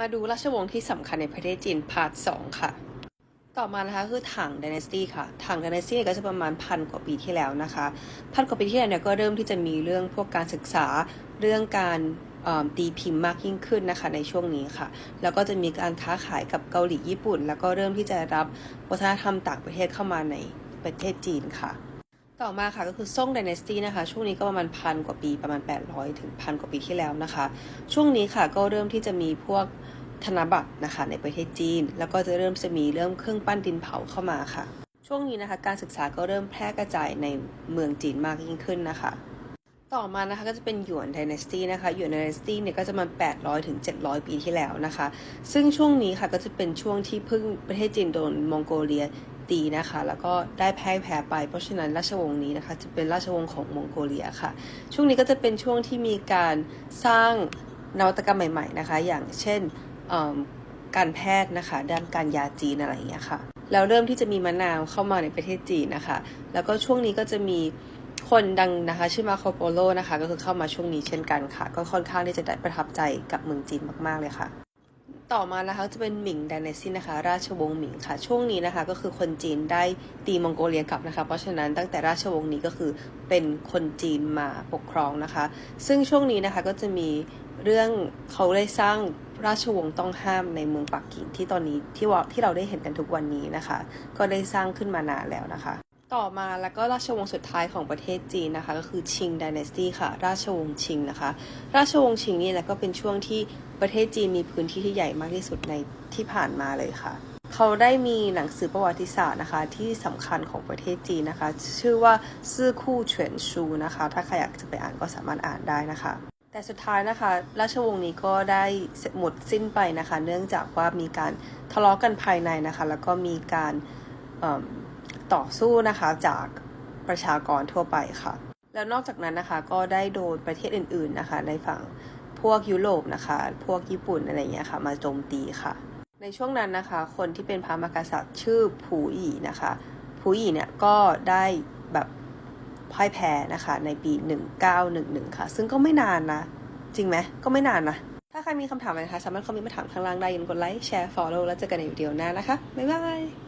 มาดูราชวงศ์ที่สำคัญในประเทศจีนพาร์ทสองค่ะ ต่อมานะคะคือถัง Dynasty ค่ะ ถัง Dynasty เนี่ยก็จะประมาณพันกว่าปีที่แล้วนะคะพันกว่าปีที่แล้วเนี่ยก็เริ่มที่จะมีเรื่องพวกการศึกษาเรื่องการตีพิมพ์มากยิ่งขึ้นนะคะในช่วงนี้ค่ะ แล้วก็จะมีการค้าขายกับเกาหลีญี่ปุ่น แล้วก็เริ่มที่จะรับวัฒนธรรมต่างประเทศเข้ามาในประเทศจีนค่ะ ต่อมาค่ะก็คือซ่งด y น a ตี้นะคะ ช่วงนี้ก็ประมาณพันกว่าปีประมาณ 800 ถึงพันกว่าปีที่แล้วนะคะ ช่วงนี้ค่ะก็เริ่มที่จะมีพวกธนบัตรนะคะในประเทศจีน แล้วก็จะเริ่มจะมีเริ่มเครื่องปั้นดินเผาเข้ามาค่ะ ช่วงนี้นะคะการศึกษาก็เริ่มแพร่กระจายในเมืองจีนมากยิ่งขึ้นนะคะ ต่อมานะคะก็จะเป็นหยวน Dynasty นะคะหยวน Dynasty เนี่ยก็จะมา 800 ถึง 700 ปีที่แล้วนะคะ ซึ่งช่วงนี้ค่ะก็จะเป็นช่วงที่เพิ่งประเทศจีนโดนมองโกเลียตีนะคะแล้วก็ได้แพ้แพ้ไปเพราะฉะนั้นราชวงศ์นี้นะคะจะเป็นราชวงศ์ของมองโกเลียค่ะ ช่วงนี้ก็จะเป็นช่วงที่มีการสร้างนวัตกรรมใหม่ๆนะคะ อย่างเช่นการแพทย์นะคะด้านการยาจีนอะไรอย่างเงี้ยค่ะแล้วเริ่มที่จะมีมะนาวเข้ามาในประเทศจีนนะคะ แล้วก็ช่วงนี้ก็จะมี คนดังนะคะชื่อมาโคโปโลนะคะก็คือเข้ามาช่วงนี้เช่นกันค่ะ ก็ค่อนข้างที่จะได้ประทับใจกับเมืองจีนมากๆเลยค่ะ ต่อมานะคะจะเป็นหมิง d ด n นซีนะคะ ราชวงศ์หมิงค่ะ ช่วงนี้นะคะก็คือคนจีนได้ตีมองโกเลียกลับนะคะ เพราะฉะนั้นตั้งแต่ราชวงศ์นี้ก็คือเป็นคนจีนมาปกครองนะคะ ซึ่งช่วงนี้นะคะก็จะมีเรื่องเขาได้สร้างราชวงศ์ต้องห้ามในเมืองปักกิ่งที่ตอนนี้ที่ว่าที่เราได้เห็นกันทุกวันนี้นะคะ ก็ได้สร้างขึ้นมานานแล้วนะคะ ต่อมาแล้วก็ราชวงศ์สุดท้ายของประเทศจีนนะคะ ก็คือชิง Dynasty ค่ะ ราชวงศ์ชิงนะคะ ราชวงศ์ชิงนี่แหละก็เป็นช่วงที่ประเทศจีนมีพื้นที่ที่ใหญ่มากที่สุดในที่ผ่านมาเลยค่ะ เขาได้มีหนังสือประวัติศาสตร์นะคะ ที่สำคัญของประเทศจีนนะคะ ชื่อว่าซื่อคู่เฉินชูนะคะ ถ้าใครอยากจะไปอ่านก็สามารถอ่านได้นะคะ แต่สุดท้ายนะคะ ราชวงศ์นี้ก็ได้หมดสิ้นไปนะคะ เนื่องจากว่ามีการทะเลาะกันภายในนะคะ แล้วก็มีการ ต่อสู้นะคะจากประชากรทั่วไปค่ะ แล้วนอกจากนั้นนะคะก็ได้โดนประเทศอื่นๆนะคะในฝั่งพวกยุโรปนะคะ พวกญี่ปุ่นอะไรเงี้ยค่ะ มาโจมตีค่ะ ในช่วงนั้นนะคะ คนที่เป็นพระมหากษัตริย์ชื่อผูหยีนะคะผูหยีเนี่ยก็ได้แบบพ่ายแพ้นะคะในปี 1911 ค่ะ ซึ่งก็ไม่นานนะ จริงไหมก็ไม่นานนะถ้าใครมีคำถามอะไรนะคะ สามารถคอมเมนต์มาถามข้างล่างได้อย่าลืมกดไลค์ แชร์ follow แล้วเจอกันในวิดีโอหน้านะคะ บ๊ายบาย